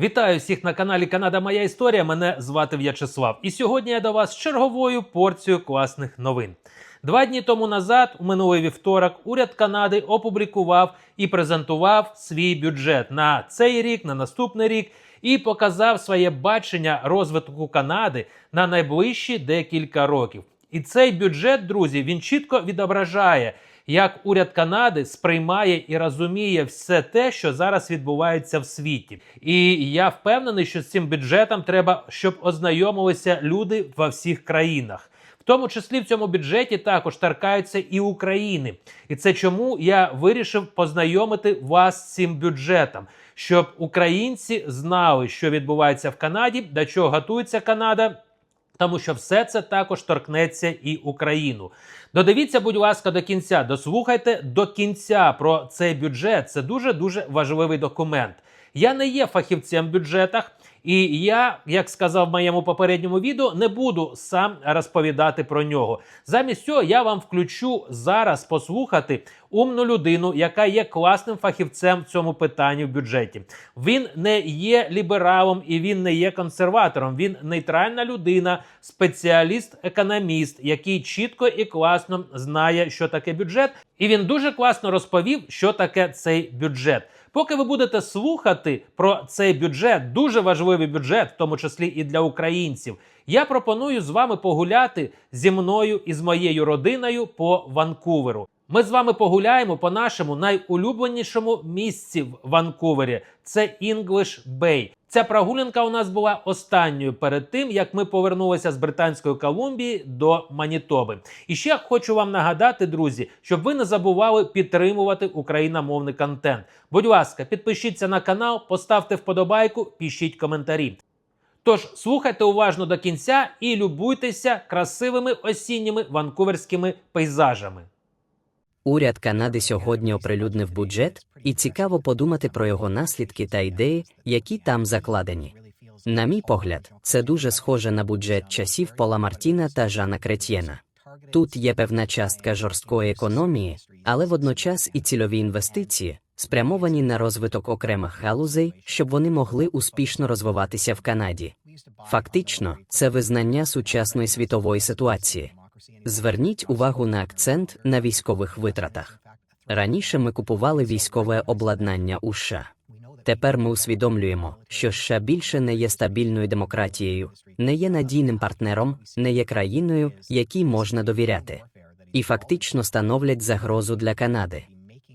Вітаю всіх на каналі Канада Моя Історія. Мене звати В'ячеслав. І сьогодні я до вас черговою порцією класних новин. Два дні тому назад, у минулий вівторок, уряд Канади опублікував і презентував свій бюджет на цей рік, на наступний рік, і показав своє бачення розвитку Канади на найближчі декілька років. І цей бюджет, друзі, він чітко відображає, як уряд Канади сприймає і розуміє все те, що зараз відбувається в світі. І я впевнений, що з цим бюджетом треба, щоб ознайомилися люди во всіх країнах. В тому числі в цьому бюджеті також торкаються і України. І це чому я вирішив познайомити вас з цим бюджетом, щоб українці знали, що відбувається в Канаді, до чого готується Канада. Тому що все це також торкнеться і Україну. Додивіться, будь ласка, до кінця. Дослухайте до кінця про цей бюджет. Це дуже дуже важливий документ. Я не є фахівцем в бюджетах, і я, як сказав в моєму попередньому відео, не буду сам розповідати про нього. Замість цього я вам включу зараз послухати умну людину, яка є класним фахівцем в цьому питанні в бюджеті. Він не є лібералом і він не є консерватором. Він нейтральна людина, спеціаліст-економіст, який чітко і класно знає, що таке бюджет. І він дуже класно розповів, що таке цей бюджет. Поки ви будете слухати про цей бюджет, дуже важливий бюджет, в тому числі і для українців, я пропоную з вами погуляти зі мною і з моєю родиною по Ванкуверу. Ми з вами погуляємо по нашому найулюбленішому місці в Ванкувері. Це English Bay. Ця прогулянка у нас була останньою перед тим, як ми повернулися з Британської Колумбії до Манітоби. І ще хочу вам нагадати, друзі, щоб ви не забували підтримувати україномовний контент. Будь ласка, підпишіться на канал, поставте вподобайку, пишіть коментарі. Тож слухайте уважно до кінця і любуйтеся красивими осінніми ванкуверськими пейзажами. Уряд Канади сьогодні оприлюднив бюджет, і цікаво подумати про його наслідки та ідеї, які там закладені. На мій погляд, це дуже схоже на бюджет часів Пола Мартіна та Жана Кретьєна. Тут є певна частка жорсткої економії, але водночас і цільові інвестиції, спрямовані на розвиток окремих галузей, щоб вони могли успішно розвиватися в Канаді. Фактично, це визнання сучасної світової ситуації. Зверніть увагу на акцент на військових витратах. Раніше ми купували військове обладнання у США. Тепер ми усвідомлюємо, що США більше не є стабільною демократією, не є надійним партнером, не є країною, якій можна довіряти, і фактично становлять загрозу для Канади.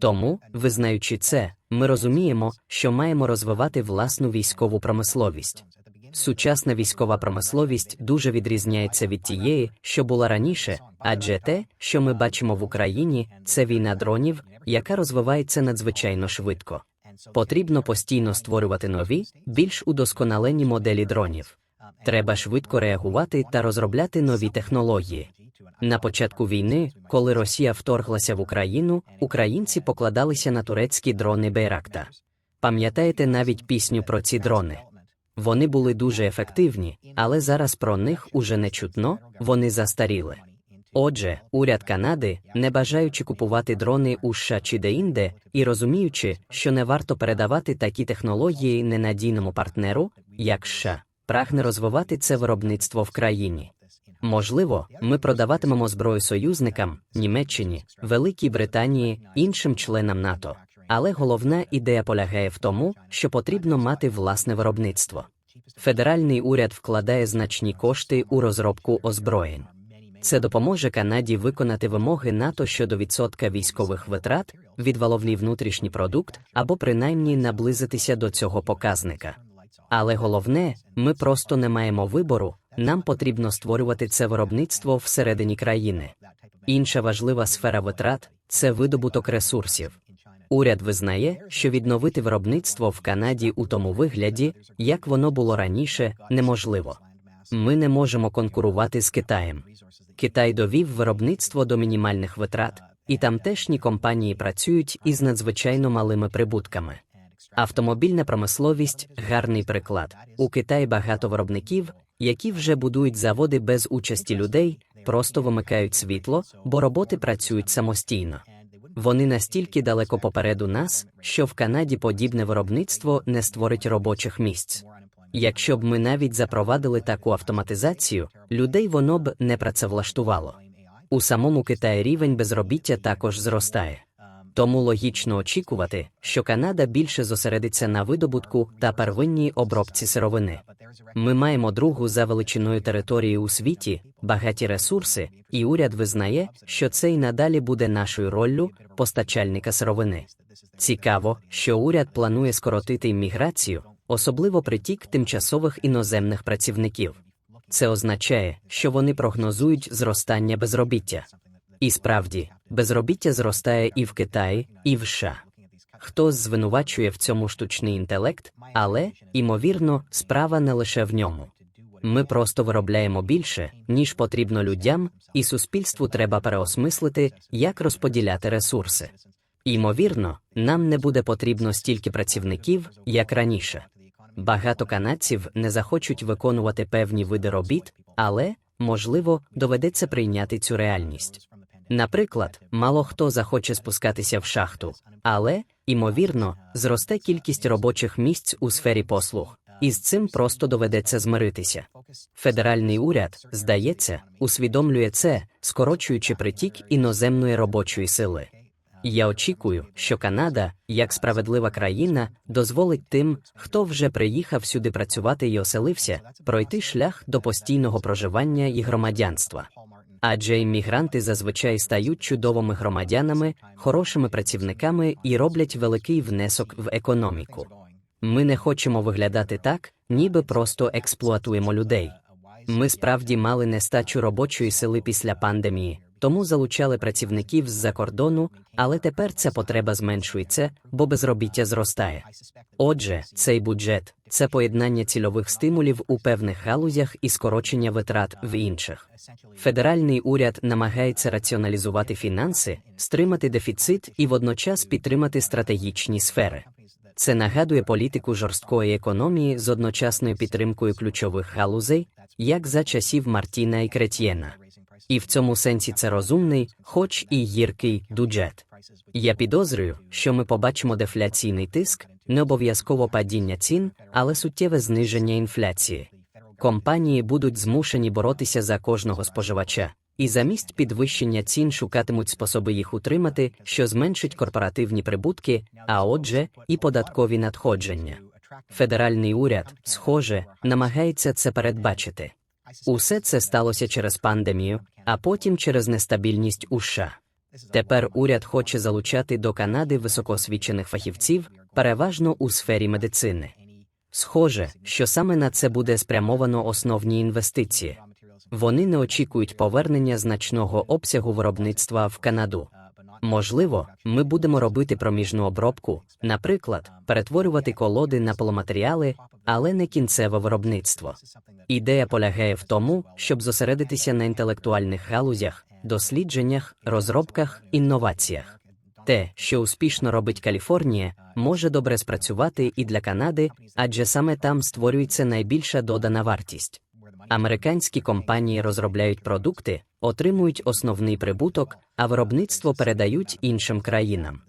Тому, визнаючи це, ми розуміємо, що маємо розвивати власну військову промисловість. Сучасна військова промисловість дуже відрізняється від тієї, що була раніше, адже те, що ми бачимо в Україні, це війна дронів, яка розвивається надзвичайно швидко. Потрібно постійно створювати нові, більш удосконалені моделі дронів. Треба швидко реагувати та розробляти нові технології. На початку війни, коли Росія вторглася в Україну, українці покладалися на турецькі дрони Бейракта. Пам'ятаєте навіть пісню про ці дрони? Вони були дуже ефективні, але зараз про них уже не чутно, вони застаріли. Отже, уряд Канади, не бажаючи купувати дрони у США чи деінде, і розуміючи, що не варто передавати такі технології ненадійному партнеру, як США, прагне розвивати це виробництво в країні. Можливо, ми продаватимемо зброю союзникам, Німеччині, Великій Британії, іншим членам НАТО. Але головна ідея полягає в тому, що потрібно мати власне виробництво. Федеральний уряд вкладає значні кошти у розробку озброєнь. Це допоможе Канаді виконати вимоги НАТО щодо відсотка військових витрат від валовний внутрішній продукт або принаймні наблизитися до цього показника. Але головне, ми просто не маємо вибору, нам потрібно створювати це виробництво всередині країни. Інша важлива сфера витрат це видобуток ресурсів. Уряд визнає, що відновити виробництво в Канаді у тому вигляді, як воно було раніше, неможливо. Ми не можемо конкурувати з Китаєм. Китай довів виробництво до мінімальних витрат, і тамтешні компанії працюють із надзвичайно малими прибутками. Автомобільна промисловість гарний приклад. У Китаї багато виробників, які вже будують заводи без участі людей, просто вимикають світло, бо роботи працюють самостійно. Вони настільки далеко попереду нас, що в Канаді подібне виробництво не створить робочих місць. Якщо б ми навіть запровадили таку автоматизацію, людей воно б не працевлаштувало. У самому Китаї рівень безробіття також зростає. Тому логічно очікувати, що Канада більше зосередиться на видобутку та первинній обробці сировини. Ми маємо другу за величиною території у світі, багаті ресурси, і уряд визнає, що це й надалі буде нашою роллю постачальника сировини. Цікаво, що уряд планує скоротити імміграцію, особливо притік тимчасових іноземних працівників. Це означає, що вони прогнозують зростання безробіття. І справді, безробіття зростає і в Китаї, і в США. Хтось звинувачує в цьому штучний інтелект, але, імовірно, справа не лише в ньому. Ми просто виробляємо більше, ніж потрібно людям, і суспільству треба переосмислити, як розподіляти ресурси. Ймовірно, нам не буде потрібно стільки працівників, як раніше. Багато канадців не захочуть виконувати певні види робіт, але, можливо, доведеться прийняти цю реальність. Наприклад, мало хто захоче спускатися в шахту, але, імовірно, зросте кількість робочих місць у сфері послуг, і з цим просто доведеться змиритися. Федеральний уряд, здається, усвідомлює це, скорочуючи притік іноземної робочої сили. Я очікую, що Канада, як справедлива країна, дозволить тим, хто вже приїхав сюди працювати і оселився, пройти шлях до постійного проживання і громадянства. Адже іммігранти зазвичай стають чудовими громадянами, хорошими працівниками і роблять великий внесок в економіку. Ми не хочемо виглядати так, ніби просто експлуатуємо людей. Ми справді мали нестачу робочої сили після пандемії, тому залучали працівників з-за кордону, але тепер ця потреба зменшується, бо безробіття зростає. Отже, цей бюджет це поєднання цільових стимулів у певних галузях і скорочення витрат в інших. Федеральний уряд намагається раціоналізувати фінанси, стримати дефіцит і водночас підтримати стратегічні сфери. Це нагадує політику жорсткої економії з одночасною підтримкою ключових галузей, як за часів Мартіна і Кретьєна. І в цьому сенсі це розумний, хоч і гіркий бюджет. Я підозрюю, що ми побачимо дефляційний тиск, не обов'язково падіння цін, але суттєве зниження інфляції. Компанії будуть змушені боротися за кожного споживача, і замість підвищення цін шукатимуть способи їх утримати, що зменшить корпоративні прибутки, а отже, і податкові надходження. Федеральний уряд, схоже, намагається це передбачити. Усе це сталося через пандемію, а потім через нестабільність у США. Тепер уряд хоче залучати до Канади високоосвічених фахівців, переважно у сфері медицини. Схоже, що саме на це буде спрямовано основні інвестиції. Вони не очікують повернення значного обсягу виробництва в Канаду. Можливо, ми будемо робити проміжну обробку, наприклад, перетворювати колоди на поломатеріали, але не кінцеве виробництво. Ідея полягає в тому, щоб зосередитися на інтелектуальних галузях, дослідженнях, розробках, інноваціях. Те, що успішно робить Каліфорнія, може добре спрацювати і для Канади, адже саме там створюється найбільша додана вартість. Американські компанії розробляють продукти, отримують основний прибуток, а виробництво передають іншим країнам.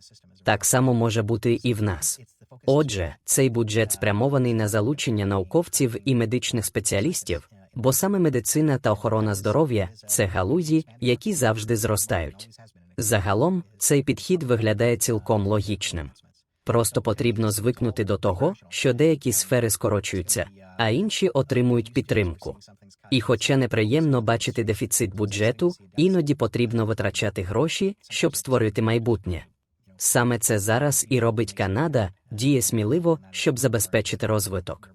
Так само може бути і в нас. Отже, цей бюджет спрямований на залучення науковців і медичних спеціалістів, бо саме медицина та охорона здоров'я це галузі, які завжди зростають. Загалом, цей підхід виглядає цілком логічним. Просто потрібно звикнути до того, що деякі сфери скорочуються, а інші отримують підтримку. І хоча неприємно бачити дефіцит бюджету, іноді потрібно витрачати гроші, щоб створити майбутнє. Саме це зараз і робить Канада, діє сміливо, щоб забезпечити розвиток.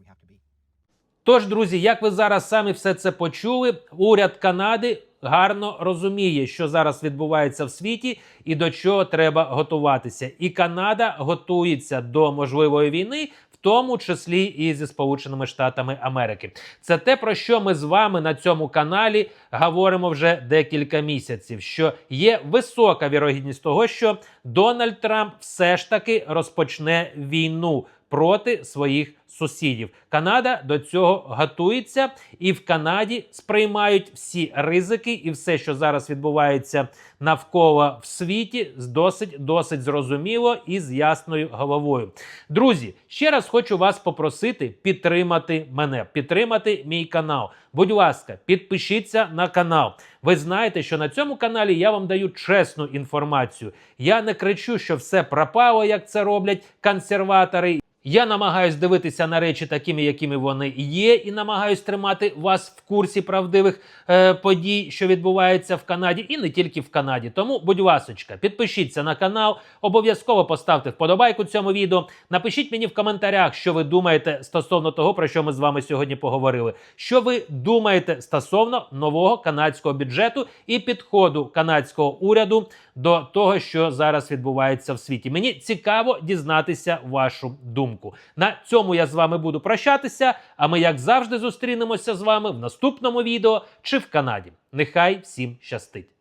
Тож, друзі, як ви зараз самі все це почули, уряд Канади гарно розуміє, що зараз відбувається в світі і до чого треба готуватися. І Канада готується до можливої війни. Тому числі і зі Сполученими Штатами Америки, це те про що ми з вами на цьому каналі говоримо вже декілька місяців. Що є висока вірогідність того, що Дональд Трамп все ж таки розпочне війну проти своїх сусідів. Канада до цього готується, і в Канаді сприймають всі ризики і все, що зараз відбувається навколо в світі, з досить досить зрозуміло і з ясною головою. Друзі, ще раз хочу вас попросити підтримати мене, підтримати мій канал. Будь ласка, підпишіться на канал. Ви знаєте, що на цьому каналі я вам даю чесну інформацію. Я не кричу, що все пропало, як це роблять консерватори. Я намагаюсь дивитися на речі такими, якими вони є, і намагаюсь тримати вас в курсі правдивих е, подій, що відбуваються в Канаді, і не тільки в Канаді. Тому, будь ласочка, підпишіться на канал, обов'язково поставте вподобайку цьому відео. Напишіть мені в коментарях, що ви думаєте стосовно того, про що ми з вами сьогодні поговорили. Що ви думаєте стосовно нового канадського бюджету і підходу канадського уряду до того, що зараз відбувається в світі? Мені цікаво дізнатися вашу думку. На цьому я з вами буду прощатися. А ми, як завжди, зустрінемося з вами в наступному відео чи в Канаді. Нехай всім щастить!